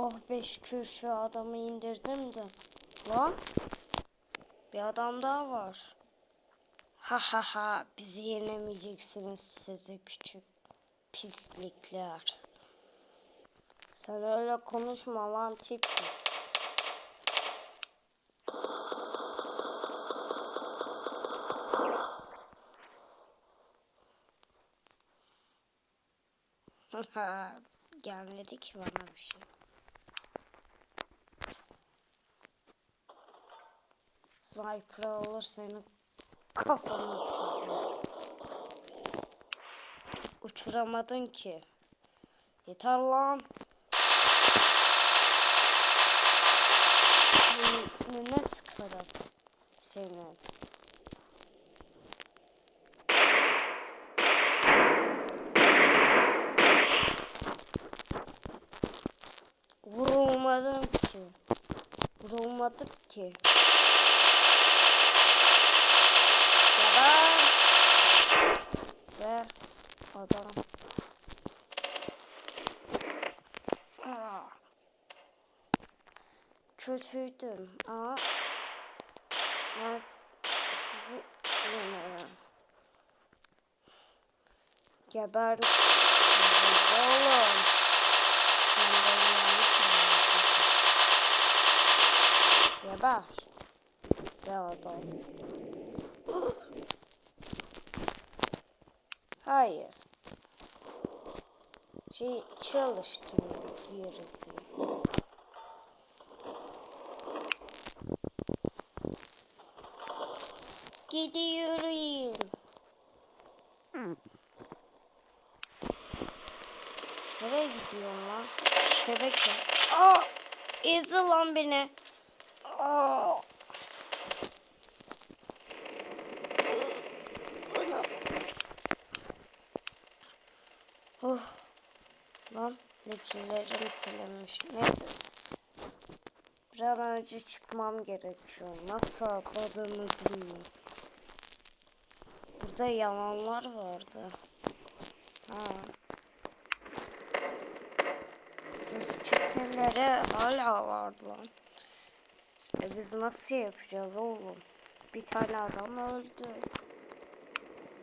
Oh be şükür şu adamı indirdim de. Lan. Bir adam daha var. Ha ha ha bizi yenemeyeceksiniz sizi küçük pislikler. Sen öyle konuşma lan tipsiz. Gelmedi ki bana bir şey. Sniper alır seni uçurur. Uçuramadın ki. Yeter lan. Ne sıkarım seni. Vurulmadım ki. Vurulmadık ki. Ya ben... Ve adam. Aa. Kötüydüm ama ben sizi yenerim. Geber. Oğlum. Geber. Be adam. Hayır. Şey çalıştırıyor gerekiyor. Gidiyorum. Nereye gidiyorsun lan? Şebeke. Aa! Ezdi lan beni. Aa! Oh. Lan lekelerim silinmiş. Neyse. Bir an önce çıkmam gerekiyor. Nasıl atladığımı bilmiyorum. Burada yalanlar vardı. Ha. Rus çeteleri hala vardı lan. E biz nasıl yapacağız oğlum? Bir tane adam öldü.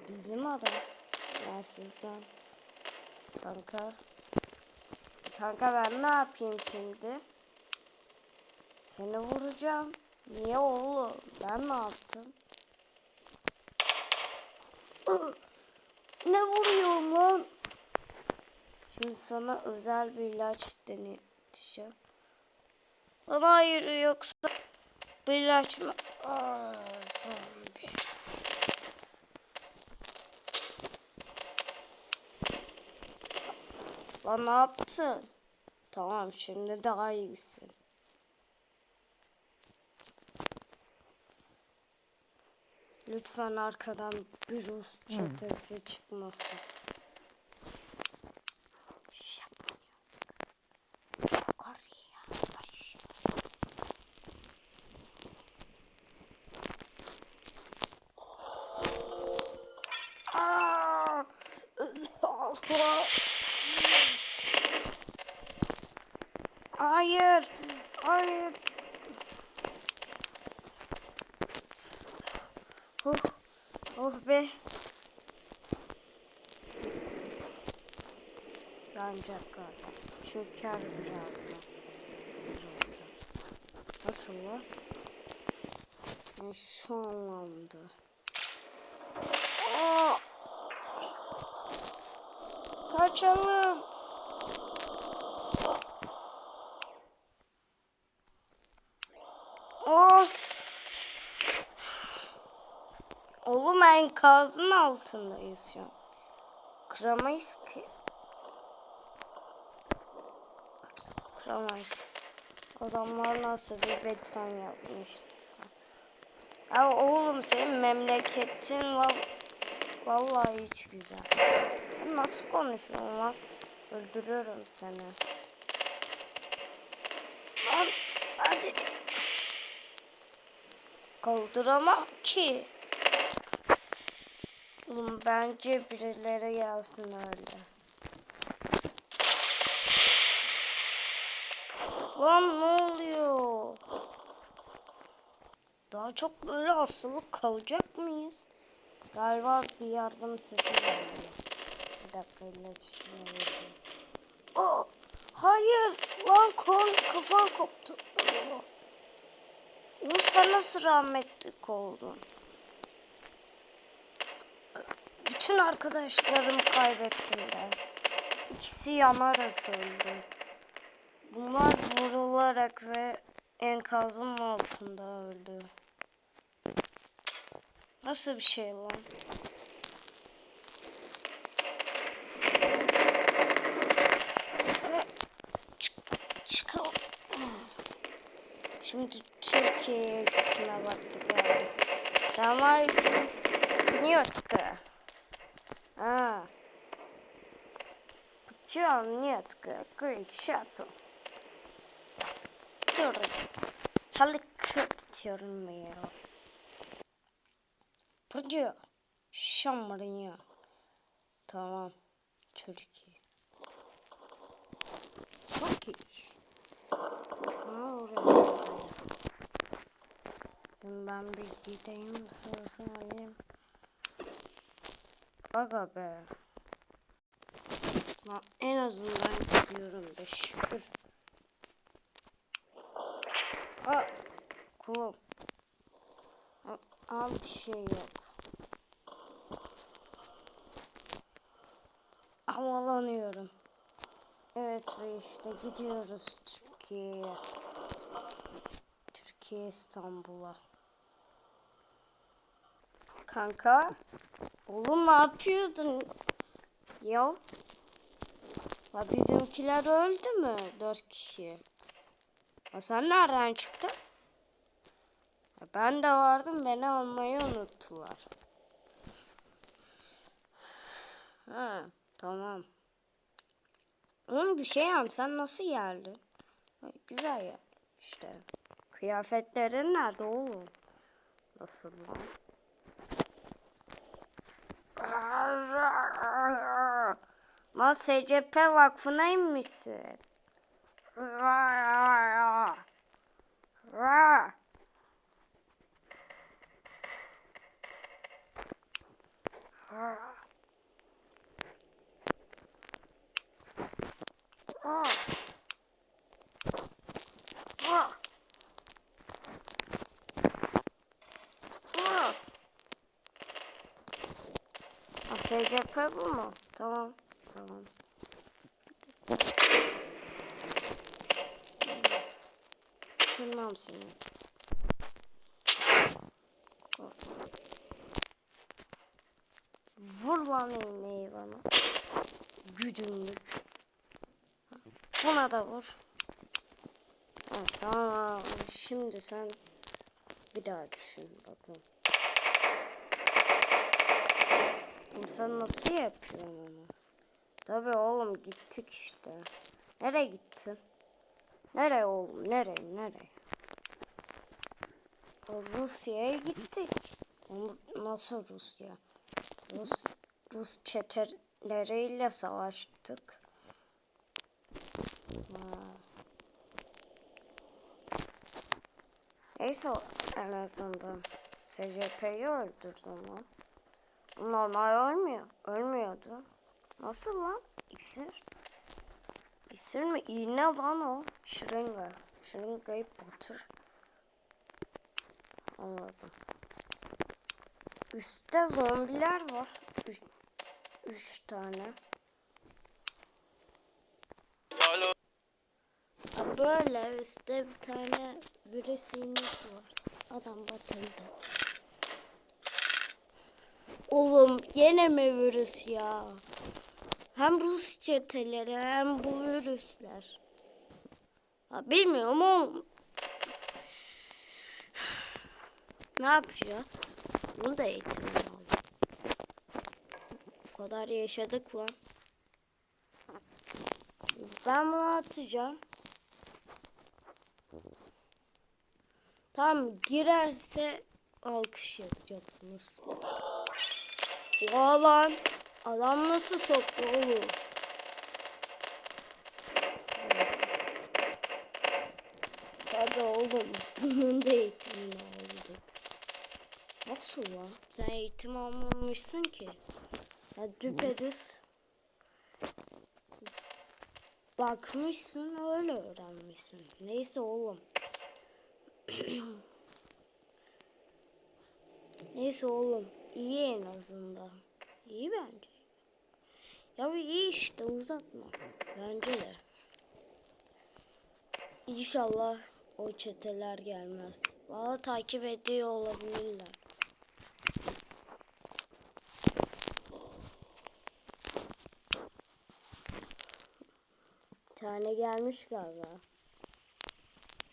Bizim adam. Ya sizden. Kanka. Kanka ben ne yapayım şimdi? Seni vuracağım. Niye oğlum? Ben ne yaptım? Ne vuruyorum lan? Şimdi sana özel bir ilaç deneteceğim. Lan hayır yoksa bu ilaç mı? Aa, zombi. Lan ne yaptın? Tamam şimdi daha iyisin. Lütfen arkadan bir Rus çetesi çıkmasın. Ay. Aa! Hayır. Hayır. Oh, oh be. Yanacak galiba. Çöker birazdan. Nasıl lan? Yani şu anlamda. Kaçalım. Oh! Oğlum enkazın altındayız şu an. Kıramayız ki. Kıramayız. Adamlar nasıl bir beton yapmış. Ya oğlum senin memleketin val vallahi hiç güzel. Nasıl konuşuyorsun lan? Öldürüyorum seni. Lan hadi. Kaldıramam ki. Oğlum bence birileri gelsin öyle. Lan ne oluyor? Daha çok böyle asılı kalacak mıyız? Galiba bir yardım sesi geldi. Bir dakika iletişime geçeyim. Oh, hayır lan kol kafam koptu. Bu sen nasıl rahmetlik oldun? Bütün arkadaşlarımı kaybettim be. İkisi yanarak öldü. Bunlar vurularak ve enkazın altında öldü. Nasıl bir şey lan? Şimdi Türkiye'ye gitme vakti geldi. Sen var ya New York'ta. Aa. John New York'ta. Great Shuttle. Helikopter mi ya? Burcu. Şamrın ya. Tamam. Türkiye. Çok iyi. Ha oraya. Ben bir gideyim sırasını alayım. Aga be. Lan en azından gidiyorum be şükür. Ha kulum. Al bir şey yok. Havalanıyorum. Evet ve işte gidiyoruz Türkiye'ye. Türkiye İstanbul'a. Kanka. Oğlum ne yapıyordun? Ya. La bizimkiler öldü mü? Dört kişi. Ya sen nereden çıktın? Ya ben de vardım beni almayı unuttular. Ha tamam. Oğlum bir şey yap sen nasıl geldin? Güzel ya işte. Kıyafetlerin nerede oğlum? Nasıl lan? Lan SCP Vakfı'na inmişsin. SCP bu mu? Tamam. Tamam. Sırmam seni. Vur lan iğneyi bana. Güdümlük. Buna da vur. Ha, tamam. Şimdi sen bir daha düşün bakalım. Sen nasıl yapıyorsun onu? Tabii oğlum gittik işte. Nereye gittin? Nereye oğlum? Nereye? Nereye? Rusya'ya gittik. Nasıl Rusya? Rus Rus çeteleriyle savaştık. Ha. Neyse en azından SCP'yi öldürdüm lan. Normal ölmüyor. Ölmüyordu. Nasıl lan? İksir. İksir mi? İğne lan o. Şırınga. Şırıngayı batır. Anladım. Üstte zombiler var. Üç, üç tane. Böyle üstte bir tane virüs iğnesi var. Adam batırdı. Oğlum gene mi virüs ya? Hem Rus çeteleri hem bu virüsler. Ha, bilmiyorum oğlum. Ne yapacağız? Bunu da eğitim lazım. Bu kadar yaşadık lan. Ben bunu atacağım. Tam girerse alkış yapacaksınız. Oha lan. Adam nasıl soktu oğlum? Tabii oğlum. Bunun da eğitimini aldı. Nasıl lan? Sen eğitim almamışsın ki. Ya düpedüz bakmışsın öyle öğrenmişsin. Neyse oğlum. Neyse oğlum. iyi en azından. İyi bence. Ya iyi işte uzatma. Bence de. İnşallah o çeteler gelmez. Valla takip ediyor olabilirler. Bir tane gelmiş galiba.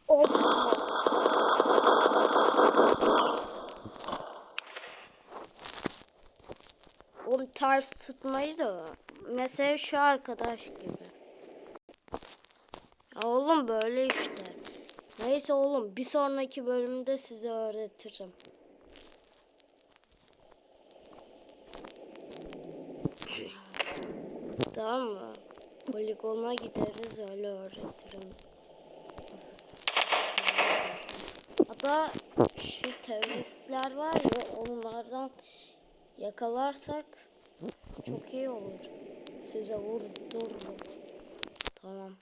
Opta. Oğlum ters tutmayı da mesela şu arkadaş gibi. Oğlum böyle işte. Neyse oğlum bir sonraki bölümde size öğretirim. tamam mı? Poligona gideriz öyle öğretirim. Hatta şu teröristler var ya onlardan yakalarsak çok iyi olur. Size vurdururum. Tamam.